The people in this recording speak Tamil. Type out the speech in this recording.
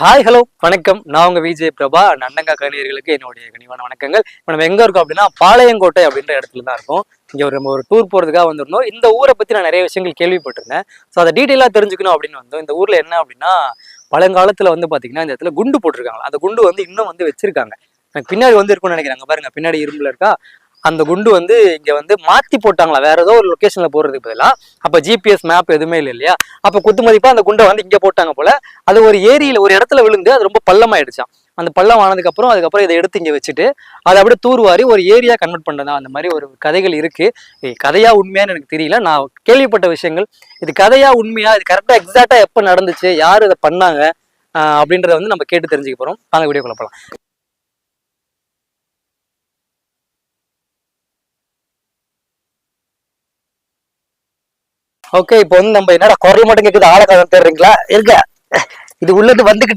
ஹாய் ஹலோ வணக்கம். நான் உங்க விஜய் பிரபா. நன்னங்கா கணியர்களுக்கு என்னுடைய கனிவான வணக்கங்கள். இப்போ நம்ம எங்க இருக்கோம் அப்படின்னா பாளையங்கோட்டை அப்படின்ற இடத்துல தான் இருக்கும். இங்க ஒரு நம்ம ஒரு டூர் போறதுக்காக வந்திருந்தோம். இந்த ஊரை பத்தி நான் நிறைய விஷயங்கள் கேள்விப்பட்டிருந்தேன். ஸோ அதை டீட்டெயிலாக தெரிஞ்சுக்கணும் அப்படின்னு வந்தோம். இந்த ஊர்ல என்ன அப்படின்னா பழங்காலத்துல வந்து பாத்தீங்கன்னா இந்த இடத்துல குண்டு போட்டிருக்காங்க. அந்த குண்டு வந்து இன்னும் வந்து வச்சிருக்காங்க. எனக்கு பின்னாடி வந்து இருக்கும்னு நினைக்கிறாங்க பாருங்க பின்னாடி இரும்புல இருக்கா? அந்த குண்டு வந்து இங்கே வந்து மாற்றி போட்டாங்களா? வேற ஏதோ ஒரு லொக்கேஷனில் போகிறதுக்கு பதிலாக அப்போ ஜிபிஎஸ் மேப் எதுவுமே இல்லை இல்லையா? அப்போ குத்துமதிப்பாக அந்த குண்டை வந்து இங்கே போட்டாங்க போல. அது ஒரு ஏரியில் ஒரு இடத்துல விழுந்து அது ரொம்ப பள்ளமாயிடுச்சான் அந்த பள்ளம் ஆனதுக்கப்புறம் அதுக்கப்புறம் இதை எடுத்து இங்கே வச்சுட்டு அதை அப்படியே தூர்வாரி ஒரு ஏரியா கன்வெர்ட் பண்றதா அந்த மாதிரி ஒரு கதைகள் இருக்குது கதையாக உண்மையான்னு எனக்கு தெரியல. நான் கேள்விப்பட்ட விஷயங்கள் இது கதையாக உண்மையா? இது கரெக்டாக எக்ஸாக்டாக எப்போ நடந்துச்சு? யார் இதை பண்ணாங்க? அப்படின்றத வந்து நம்ம கேட்டு தெரிஞ்சுக்க போகிறோம் அந்த வீடியோ குழப்பலாம் ஓகே இப்போ வந்து நம்ம என்னடா குரல் மட்டும் கேக்குது ஆளை கதை தேடுறீங்களா இருக்க இது உள்ளது வந்துகிட்டு